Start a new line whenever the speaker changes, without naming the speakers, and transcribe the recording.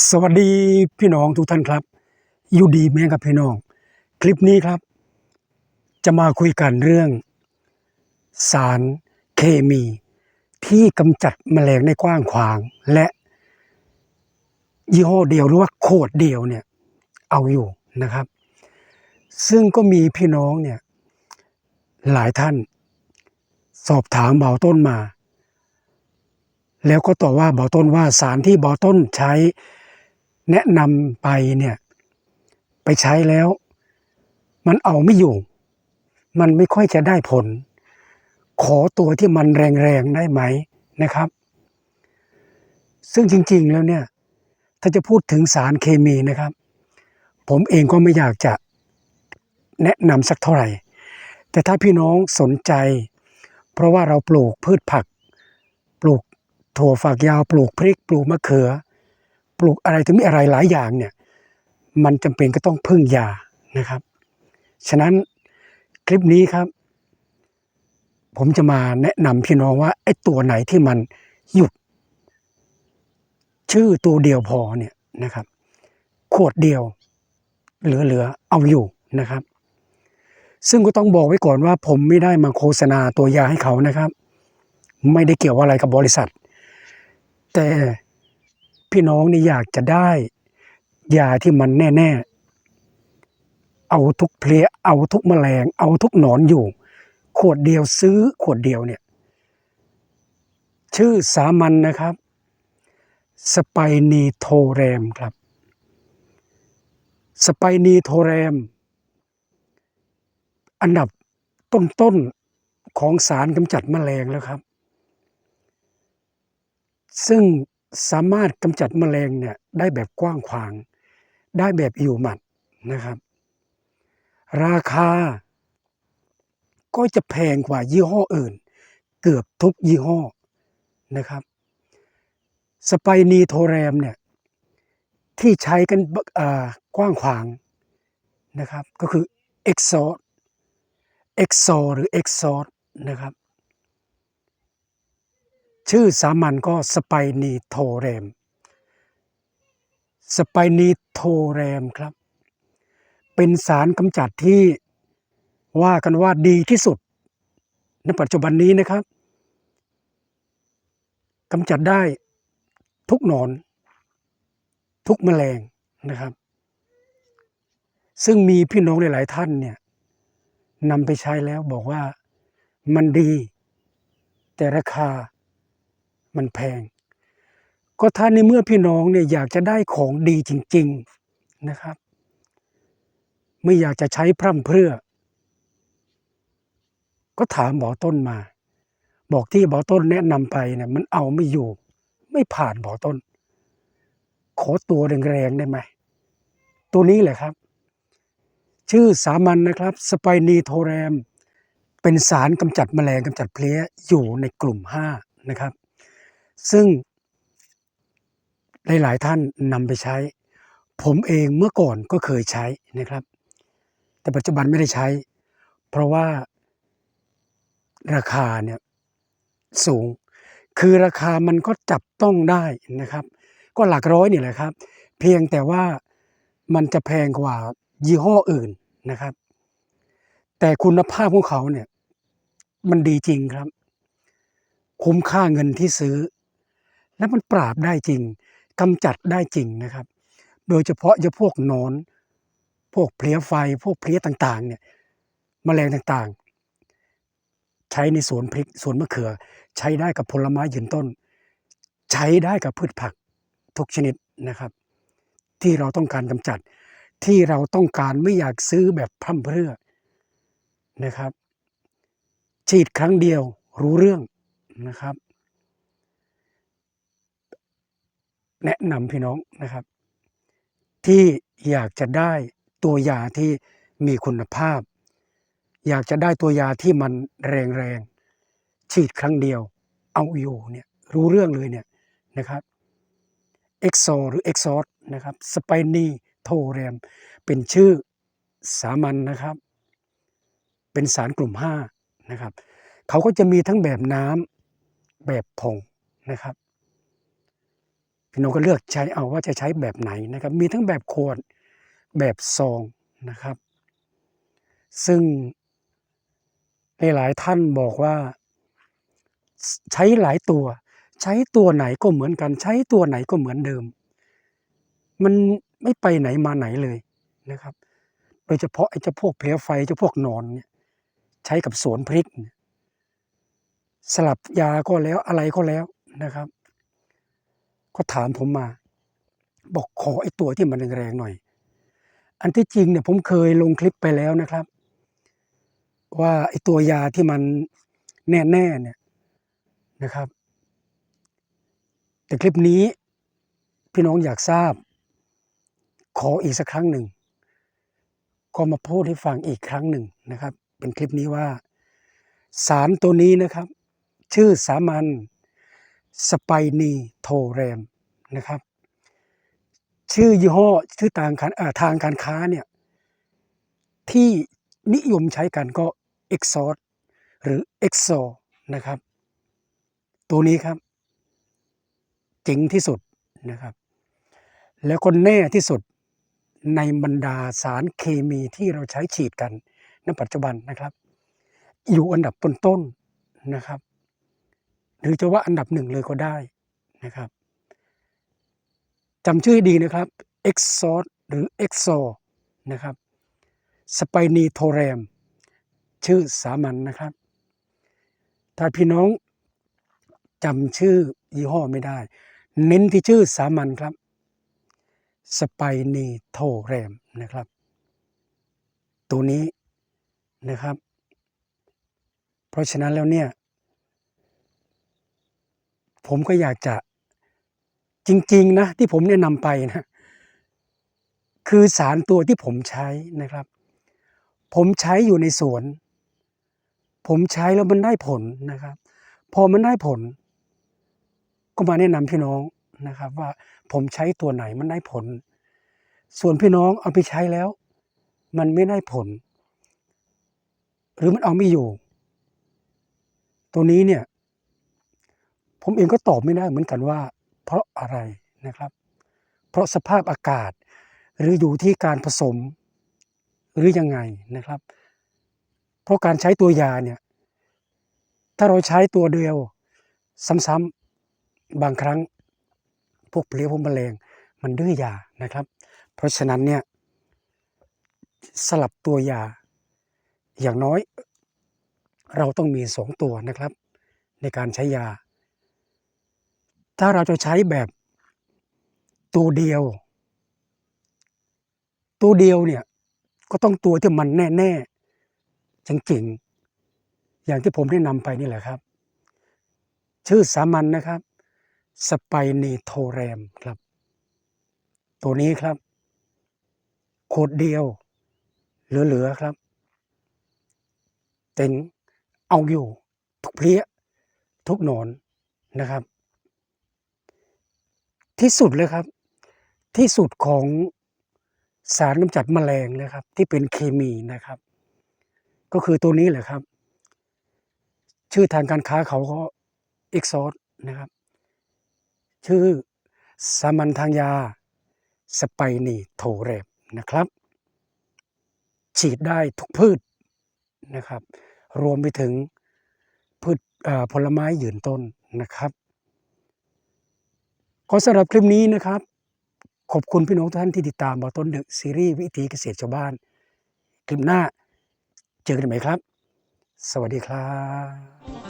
สวัสดีพี่น้องทุกท่านครับอยู่ดีแม่กับพี่น้อง คลิปนี้ครับ จะมาคุยกันเรื่อง สารเคมี ที่กำจัดแมลงในกว้างขวาง และยี่ห้อเดียวหรือว่าโคดเดียวเนี่ยเอาอยู่นะครับ ซึ่งก็มีพี่น้องเนี่ยหลายท่าน สอบถามเบาต้นมาแล้วก็ตอบว่าเบาต้นว่าสารที่เบาต้นใช้ แนะนำไปเนี่ยไปใช้แล้ว มันเอาไม่อยู่ มันไม่ค่อยจะได้ผล ขอตัวที่มันแรงๆได้ไหมนะครับ ซึ่งจริง ๆแล้วเนี่ย ถ้าจะพูดถึงสารเคมีนะครับ ผมเองก็ไม่อยากจะแนะนำสักเท่าไหร่ แต่ถ้าพี่น้องสนใจ เพราะว่าเราปลูกพืชผัก ปลูกถั่วฝักยาว ปลูกพริก ปลูกมะเขือ ปลูกอะไรถึงมีอะไรหลายอย่างเนี่ยมันจำเป็นก็ต้องพึ่งยานะครับ ฉะนั้นคลิปนี้ครับ ผมจะมาแนะนำพี่น้องว่าไอ้ตัวไหนที่มันหยุด ชื่อตัวเดียวพอเนี่ยนะครับ ขวดเดียว เหลือๆเอาอยู่นะครับ ซึ่งก็ต้องบอกไว้ก่อนว่า ผมไม่ได้มาโฆษณาตัวยาให้เขานะครับ ไม่ได้เกี่ยวอะไรกับบริษัท แต่ พี่น้องนี่อยากจะได้ยาที่มันแน่ ๆ เอาทุกเพลียเอาทุกแมลง เอาทุกหนอนอยู่ ขวดเดียวซื้อขวดเดียวเนี่ย ชื่อสามัญนนะครับ สไปนีโทแรมครับ สไปนีโทแรม อันดับต้นๆของสารกำจัดแมลงแล้วครับ ซึ่ง สามารถกำจัดแมลงเนี่ยได้แบบกว้างขวาง ได้แบบอยู่หมัดนะครับ ราคา ก็จะแพงกว่ายี่ห้ออื่น เกือบทุกยี่ห้อนะครับสไปนีโทแรมเนี่ยที่ใช้กันกว้างขวางนะครับ ก็คือเอ็กซอร์เอ็กซอหรือเอ็กซอร์นะครับ ชื่อสามัญก็สไปนีโทแรม สไปนีโทแรมครับ เป็นสารกำจัดที่ว่ากันว่าดีที่สุด ในปัจจุบันนี้นะครับกำจัดได้ทุกหนอน ทุกแมลงนะครับ ซึ่งมีพี่น้องหลาย ๆ ท่านเนี่ยนำไปใช้แล้วบอกว่ามันดี แต่ราคา มันแพง ก็ถ้าในเมื่อพี่น้องเนี่ยอยากจะได้ของดีจริง ๆนะครับ ไม่อยากจะใช้พร่ำเพรื่อ ก็ถามหมอต้นมา บอกที่หมอต้นแนะนำไปเนี่ยมันเอาไม่อยู่ ไม่ผ่านหมอต้น ขอตัวแรงๆได้ไหม ตัวนี้แหละครับ ชื่อสามัญนนะครับสไปนีโทแรมเป็นสารกำจัดแมลงกำจัดเพลี้ยอยู่ในกลุ่ม 5 นะครับ ซึ่งหลายๆท่านนำไปใช้ ผมเองเมื่อก่อนก็เคยใช้นะครับ แต่ปัจจุบันไม่ได้ใช้ เพราะว่าราคาเนี่ยสูง คือราคามันก็จับต้องได้นะครับ ก็หลักร้อยนี่แหละครับ เพียงแต่ว่ามันจะแพงกว่ายี่ห้ออื่นนะครับ แต่คุณภาพของเขาเนี่ยมันดีจริงครับ คุ้มค่าเงินที่ซื้อ และมันปราบได้จริงกำจัดได้จริงนะครับ โดยเฉพาะจะพวกนอน พวกเพลี้ยไฟ พวกเพลี้ยต่างๆเนี่ยแมลงต่างๆ ใช้ในสวนพริกสวนมะเขือ ใช้ได้กับผลไม้ยืนต้น ใช้ได้กับพืชผักทุกชนิดนะครับ ที่เราต้องการกำจัด ที่เราต้องการไม่อยากซื้อแบบพร่ำเพรื่อนะครับ ฉีดครั้งเดียวรู้เรื่องนะครับ แนะนำพี่น้องนะครับ ที่อยากจะได้ตัวยาที่มีคุณภาพ อยากจะได้ตัวยาที่มันแรงๆฉีดครั้งเดียว เอาอยู่เนี่ยรู้เรื่องเลยเนี่ยนะครับเอ็กโซหรือเอ็กซอร์นะครับสไปนีโทแรมเป็นชื่อสามัญนนะครับ เป็นสารกลุ่ม5นะครับเขาก็จะมีทั้งแบบน้ำแบบผงนะครับ พี่น้องก็เลือกใช้เอาว่าจะใช้แบบไหนนะครับ มีทั้งแบบขวดแบบซองนะครับ ซึ่งหลายท่านบอกว่า ใช้หลายตัว ใช้ตัวไหนก็เหมือนกัน ใช้ตัวไหนก็เหมือนเดิม มันไม่ไปไหนมาไหนเลยนะครับ โดยเฉพาะไอ้เจ้าพวกเพลียไฟเจ้าพวกนอนเนี่ยใช้กับสวนพริก สลับยาก็แล้วอะไรก็แล้วนะครับ ก็ถามผมมา บอกขอไอ้ตัวที่มันแรงๆหน่อย อันที่จริงเนี่ยผมเคยลงคลิปไปแล้วนะครับ ว่าไอ้ตัวยาที่มันแน่ๆเนี่ยนะครับ แต่คลิปนี้พี่น้องอยากทราบ ขออีกสักครั้งหนึ่งก็มาพูดให้ฟังอีกครั้งหนึ่งนะครับ เป็นคลิปนี้ว่า สารตัวนี้นะครับ ชื่อสามัญ สไปนีโทแรมนะครับ ชื่อยี่ห้อชื่อทางการทางการค้าเนี่ย ที่นิยมใช้กันก็เอ็กซอหรือเอ็กโซนะครับ ตัวนี้ครับเจ๋งที่สุดนะครับ แล้วก็แน่ที่สุดในบรรดาสารเคมีที่เราใช้ฉีดกันในปัจจุบันนะครับ อยู่อันดับต้นๆนะครับ หรือจะว่าอันดับหนึ่งเลยก็ได้นะครับจำชื่อดีนะครับ e x o t หรือ EXO นะครับสไปนีโทแรม ชื่อสามัญนนะครับ ถ้าพี่น้องจำชื่อยี่ห้อไม่ได้ เน้นที่ชื่อสามัญครับสไปนีโทแรมนะครับ ตัวนี้นะครับ เพราะฉะนั้นแล้วเนี่ย ผมก็อยากจะจริง ๆ นะ ที่ผมแนะนำไปนะคือสารตัวที่ผมใช้นะครับ ผมใช้อยู่ในสวน ผมใช้แล้วมันได้ผลนะครับ พอมันได้ผล ก็มาแนะนำพี่น้องนะครับ ว่าผมใช้ตัวไหนมันได้ผล ส่วนพี่น้องเอาไปใช้แล้ว มันไม่ได้ผล หรือมันเอาไม่อยู่ ตัวนี้เนี่ย ผมเองก็ตอบไม่ได้เหมือนกันว่า เพราะอะไรนะครับ เพราะสภาพอากาศ หรืออยู่ที่การผสมหรือยังไงนะครับ เพราะการใช้ตัวยาเนี่ยถ้าเราใช้ตัวเดียวซ้ำๆบางครั้งพวกเพลี้ยพวกแมลงมันดื้อยานะครับ เพราะฉะนั้นเนี่ยสลับตัวยา อย่างน้อย เราต้องมีสองตัวนะครับ ในการใช้ยา ถ้าเราจะใช้แบบตัวเดียว ตัวเดียวเนี่ยก็ต้องตัวที่มันแน่ๆจริงๆอย่างที่ผมแนะนำไปนี่แหละครับ ชื่อสามัญนนะครับสไปนีโทแรมครับ ตัวนี้ครับขวดเดียว เหลือๆครับ เต็งเอาอยู่ ทุกเพลี้ยทุกหนอนนะครับ ที่สุดเลยครับ ที่สุดของสารกำจัดแมลงเลยครับ ที่เป็นเคมีนะครับ ก็คือตัวนี้แหละครับ ชื่อทางการค้าเขาก็เอ็กซอสนะครับ ชื่อสามัญทางยาสไปนีโทเรบนะครับ ฉีดได้ทุกพืชนะครับ รวมไปถึงพืชผลไม้ยืนต้นนะครับ ขอสำหรับคลิปนี้นะครับ ขอบคุณพี่น้องทุกท่านที่ติดตามบอต้นดึกซีรีส์วิถีเกษตรชาวบ้าน คลิปหน้าเจอกันใหม่ครับ สวัสดีครับ